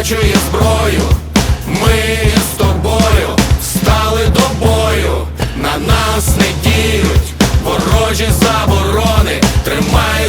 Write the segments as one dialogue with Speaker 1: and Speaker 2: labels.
Speaker 1: закачує зброю, ми з тобою встали до бою, на нас не діють, ворожі заборони, тримай.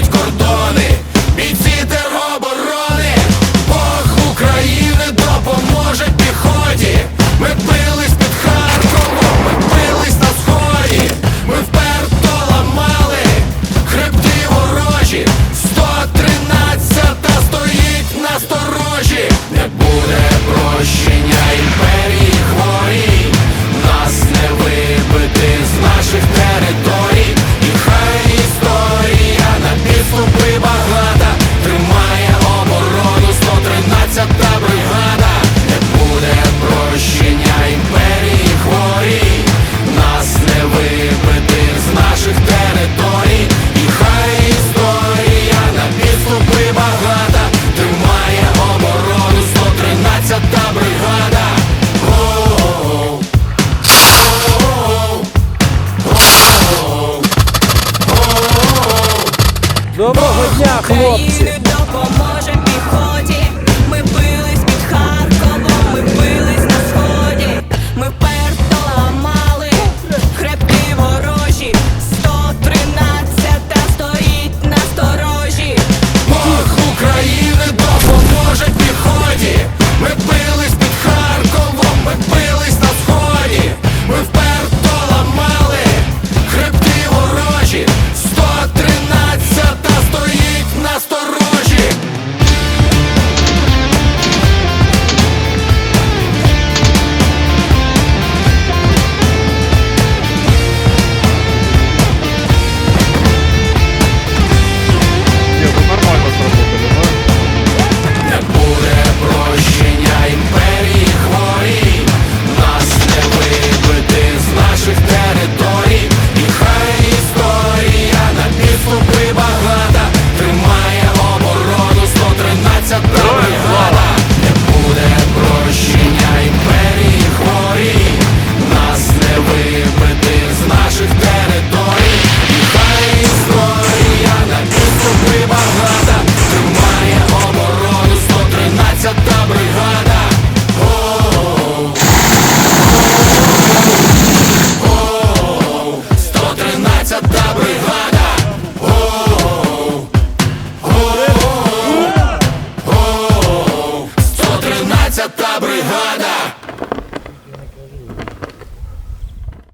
Speaker 1: Доброго дня, хлопці! Та бригада.